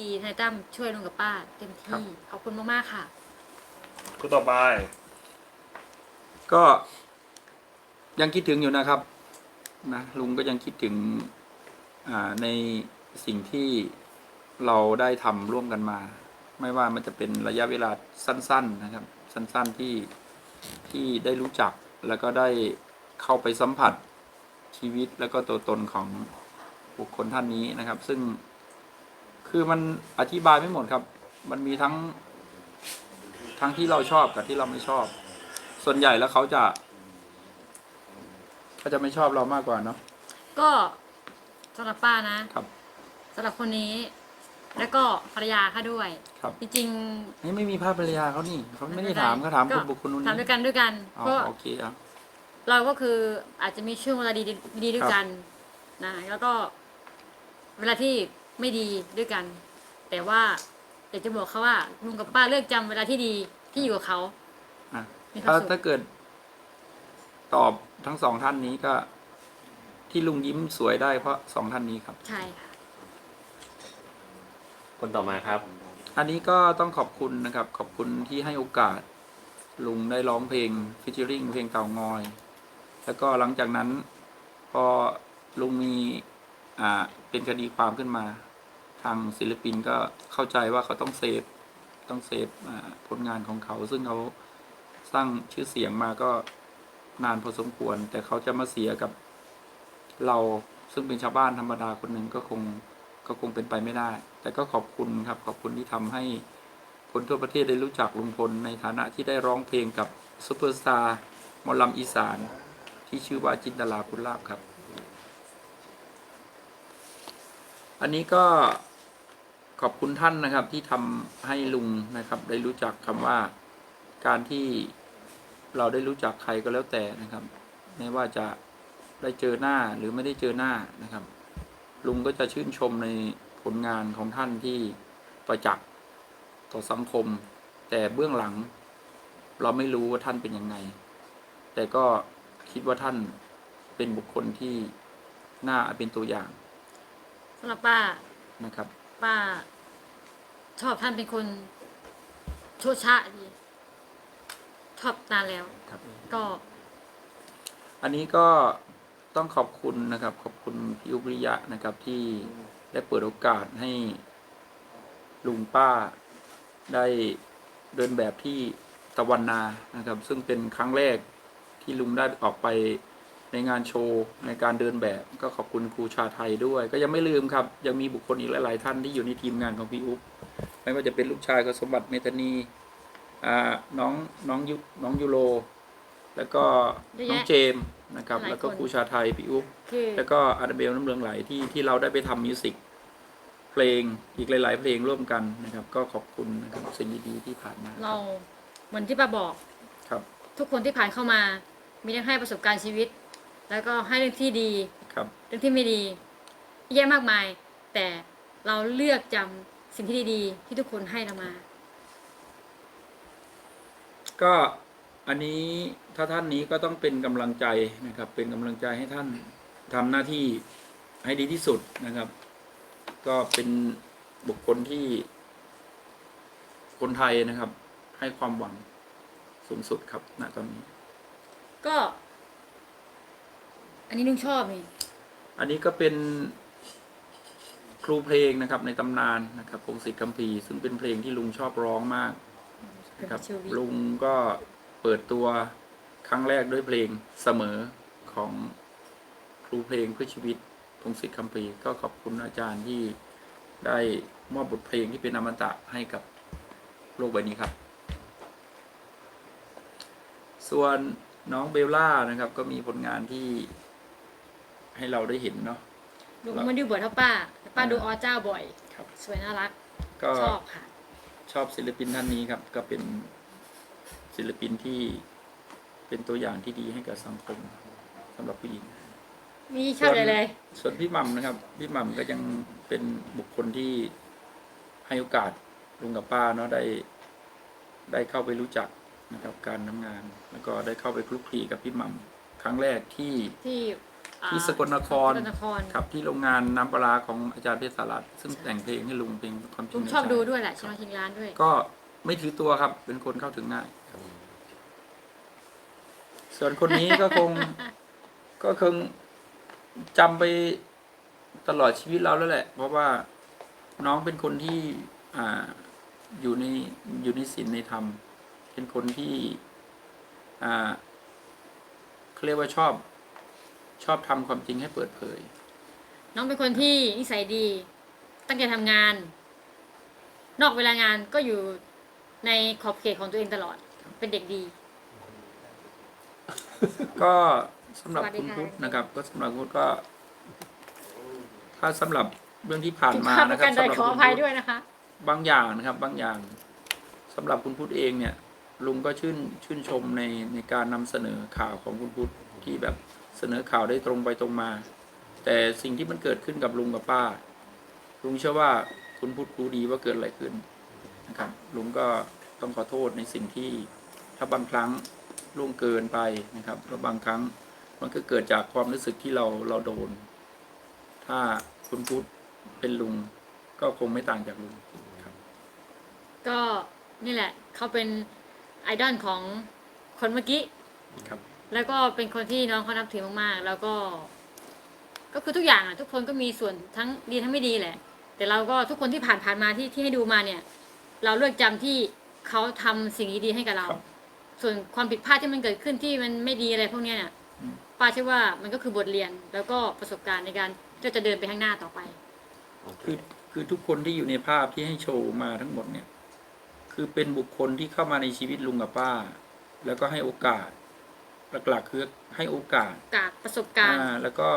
ดีทนายตั้มช่วยลุงกับป้าเต็มครับที่ขอบคุณมากๆค่ะคนต่อไป ก็ยังคิดถึงอยู่นะครับนะลุงก็ยังคิดถึงอ่าในสิ่งที่เราได้ทำร่วมกันมา ไม่ว่ามันจะเป็นระยะเวลาสั้น ๆนะครับ สั้นๆที่ที่ได้รู้จักแล้วก็ได้เข้าไปสัมผัสชีวิตแล้วก็ตัวตนของบุคคลท่านนี้นะครับ ซึ่ง คือมันอธิบายไม่หมดครับ มันมีทั้ง ทั้งที่เราชอบกับที่เราไม่ชอบ ส่วนใหญ่แล้วเขาจะเขาจะไม่ชอบเรามากกว่าเนาะ ก็สำหรับป้านะครับ สำหรับคนนี้ แล้วก็ภรรยาค่ะด้วย ครับ จริงนี่ไม่มีภาพภรรยาเขานี่เขาๆไม่ได้ถามเขาถามคนบุคคลนู้นทำด้วยกันด้วยกันอ๋อก็โอเคอะ เราก็คืออาจจะมีช่วงเวลาดีดีด้วยกันนะแล้วก็เวลาที่ ไม่ดีด้วยกัน แต่ว่าอยากจะบอกเขาว่าลุงกับป้าเลือกจำเวลาที่ดีที่อยู่กับเขา อะมีความถ้าสุข ถ้าเกิด ตอบทั้งสองท่านนี้ก็ ที่ลุงยิ้มสวยได้เพราะสองท่านนี้ครับ ใช่ค่ะ คนต่อมาครับ อันนี้ก็ต้องขอบคุณนะครับ ขอบคุณที่ให้โอกาส ลุงได้ร้องเพลงฟิชเชอริงเพลงเต่างอย แล้วก็หลังจากนั้น พอลุงมี อ่า เป็นคดีความขึ้นมา ทางศิลปินก็เข้าใจว่าเขาต้องเซฟต้องเซฟผลงานของเขา ซึ่งเขาสร้างชื่อเสียงมาก็นานพอสมควร แต่เขาจะมาเสียกับเราซึ่งเป็นชาวบ้านธรรมดาคนหนึ่งก็คงก็คงเป็นไปไม่ได้ แต่ก็ขอบคุณครับ ขอบคุณที่ทำให้คนทั่วประเทศได้รู้จักลุงพลในฐานะที่ได้ร้องเพลงกับซูเปอร์สตาร์มอลำอีสาน ที่ชื่อว่าจินตลาคุณลาบครับ อันนี้ก็ ขอบคุณท่านนะครับ ที่ทำให้ลุงนะครับ ได้รู้จักคำว่าการที่เราได้รู้จักใครก็แล้วแต่นะครับ ไม่ว่าจะได้เจอหน้าหรือไม่ได้เจอหน้านะครับ ลุงก็จะชื่นชมในผลงานของท่านที่ประจักษ์ต่อสังคม แต่เบื้องหลัง เราไม่รู้ว่าท่านเป็นยังไง แต่ก็คิดว่าท่านเป็นบุคคลที่น่าเป็นตัวอย่างสำหรับป้านะครับ ป้า ชอบท่านเป็นคนโชดชะดีชอบนานแล้ว ครับ ก็ อันนี้ก็ต้องขอบคุณนะครับ ขอบคุณพี่อุบริยะนะครับ ที่ได้เปิดโอกาสให้ลุงป้าได้เดินแบบที่ตะวันนานะครับ ซึ่งเป็นครั้งแรกที่ลุงได้ออกไปในงานโชว์ในการเดินแบบก็ขอบคุณครูชาไทยด้วย ก็ยังไม่ลืมครับ ยังมีบุคคลอีกหลาย ๆ ท่านที่อยู่ในทีมงานของพี่อุ๊บ ไม่ว่าจะเป็นลูกชายกับสมบัติเมธานีอ่าน้องน้องยุน้องยูโรแล้วก็น้องเจมส์นะครับ แล้วก็ครูชาไทยพี่อุ๊บคือแล้วก็อาร์เบลน้ำเลืองไหลที่ที่เราได้ไปทำมิวสิกเพลงอีกหลาย ๆ เพลงร่วมกันนะครับ ก็ขอบคุณนะครับสิ่งดีๆที่ผ่านมาเราเหมือนที่ป้าบอกครับ ทุกคนที่ผ่านเข้ามา มีทั้งให้ประสบการณ์ชีวิต แล้วก็ให้เรื่องที่ดีครับ เรื่องที่ไม่ดีแย่มากมาย แต่เราเลือกจำ สิ่งที่ดีๆ ที่ทุกคนให้เรามา ก็อันนี้ถ้าท่านนี้ก็ต้องเป็นกำลังใจนะครับ เป็นกำลังใจให้ท่านทำหน้าที่ให้ดีที่สุดนะครับ ก็เป็นบุคคลที่ คนไทยนะครับ ให้ความหวังสูงสุดครับณตอนนี้ ก็ อันนี้ลุงชอบนี่อันนี้ก็เป็น ครูเพลงนะครับในตำนานนะครับพงศิษฐ์คัมภีร์ซึ่งเป็นเพลงที่ลุงชอบร้องมากนะครับชีวิตลุงก็เปิดตัวครั้งแรกด้วยเพลงเสมอของครูเพลงเพื่อชีวิตพงศิษฐ์คัมภีร์ก็ขอบคุณอาจารย์ที่ได้มอบบทเพลงที่เป็นอมตะให้กับโลกใบนี้ครับ ส่วนน้องเบลล่านะครับ ก็มีผลงานที่ให้เราได้เห็นเนาะ ลุงไม่ได้บวชเท่าป้าแต่ป้าอ่าดูอเจ้าบ่อยครับ สวยน่ารักก็ชอบค่ะ ชอบศิลปินท่านนี้ครับ ก็เป็นศิลปินที่เป็นตัวอย่างที่ดีให้กับสังคมสำหรับผู้หญิงมีชอบเลยเลย ส่วนพี่หม่ำนะครับ พี่หม่ำก็ยังเป็นบุคคลที่ให้โอกาสลุงกับป้าเนาะได้ ได้เข้าไปรู้จักนะครับ การทำงาน แล้วก็ได้เข้าไปคลุกคลีกับพี่หม่ำครั้งแรกที่ที่อ่า ที่สกลนครสกลนครครับที่โรงงานน้ำปลาร้าของอาจารย์เพชรสารัตน์ซึ่งแต่งเพลงให้ลุงเพลงความจริลุงงในชอบใจดูด้วยแหละชิมาชิงร้านด้วย ก็ไม่ถือตัวครับ เป็นคนเข้าถึงง่ายส่วนคนนี้ก็คง ก็คงจำไปตลอดชีวิตเราแล้วแหละ เพราะว่าน้องเป็นคนที่อ่าอยู่ในอยู่ในศีลในธรรม เป็นคนที่ อ่าเขาเรียกว่าชอบ ชอบทำความจริงให้เปิดเผย น้องเป็นคนที่นิสัยดี ตั้งใจทำงาน นอกเวลางานก็อยู่ในขอบเขตของตัวเองตลอด เป็นเด็กดี ก็สำหรับสวัสดีคุณค่ะพุทธนะครับ ก็สำหรับคุณพุทธก็ ถ้าสำหรับเรื่องที่ผ่านทุกมาข้าวปนะระครักับนโดยสำหรับขอคุอณภัยพุทธด้วยนะคะ บางอย่างนะครับ บางอย่างสำหรับคุณพุทธเองเนี่ย ลุงก็ชื่นชื่นชมในในการนำเสนอข่าวของคุณพุทธที่แบบ เสนอข่าวได้ตรงไปตรงมา แต่สิ่งที่มันเกิดขึ้นกับลุงกับป้า ลุงเชื่อว่าคุณพุทธรู้ดีว่าเกิดอะไรขึ้นนะครับลุงก็ต้องขอโทษในสิ่งที่ถ้าบางครั้งล่วงเกินไปนะครับแล้วบางครั้งมันก็เกิดจากความรู้สึกที่เราเราโดน ถ้าคุณพุทธเป็นลุงก็คงไม่ต่างจากลุงครับ ก็นี่แหละเขาเป็นไอดอลของคนเมื่อกี้ครับ แล้วก็เป็นคนที่น้องเขานับถือมากๆ แล้วก็ ก็คือทุกอย่างอะ ทุกคนก็มีส่วนทั้งดีทั้งไม่ดีแหละ แต่เราก็ทุกคนที่ผ่านผ่านๆมาที่ที่ให้ดูมาเนี่ย เราเลือกจำที่เขาทำสิ่งดีๆให้กับเรา ครับส่วนความผิดพลาดที่มันเกิดขึ้นที่มันไม่ดีอะไรพวกเนี้ยเนี่ยอืม ป้าเชื่อว่ามันก็คือบทเรียนแล้วก็ประสบการณ์ในการที่เราจะเดินไปข้างหน้าต่อไปคือคือทุกคนที่อยู่ในภาพที่ให้โชว์มาทั้งหมดเนี่ย คือเป็นบุคคลที่เข้ามาในชีวิตลุงกับป้า แล้วก็ให้โอกาส หลัก ๆ คือให้โอกาสกากประสบการณ์อ่าแล้วก็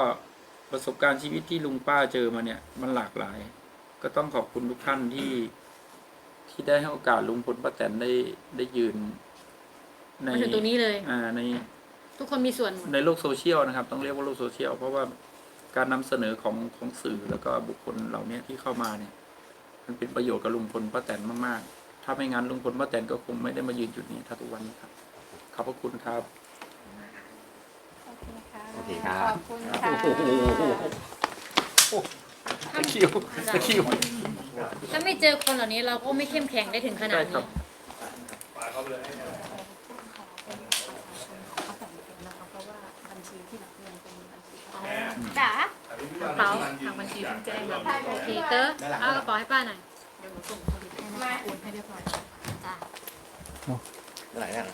ประสบการณ์ชีวิตที่ลุงป้าเจอมาเนี่ย มันหลากหลาย ก็ต้องขอบคุณทุกท่านที่ที่ได้ให้โอกาสลุงพลป้าแตนได้ได้ยืน ในมาถึงตรงนี้เลย อ่าใน ทุกคนมีส่วนหมด ในโลกโซเชียลนะครับ ต้องเรียกว่าโลกโซเชียล เพราะว่าการนำเสนอของของสื่อแล้วก็บุคคลเหล่านี้ที่เข้ามาเนี่ย มันเป็นประโยชน์กับลุงพลป้าแตนมาก ๆ ถ้าไม่งั้นลุงพลป้าแตนก็คงไม่ได้มายืนจุดนี้ถ้าทุกวันนี้ครับ ขอบพระคุณครับ โอเคครับ ขอบคุณค่ะโอ้โหตะคริวตะคริวถ้าไม่เจอคนเหล่านี้เราก็ไม่เข้มแข็งได้ถึงขนาดได้ครันี้บจ๋าระเป๋าทางบัญชีเพิ่งแจ้งมาโอเคเตอร์เอากระเป๋าให้ป้าหน่อย เดี๋ยวหนูส่งสลิปให้นะคะโอนให้เรียบร้อยจ้า ไหนอะตั้งแต่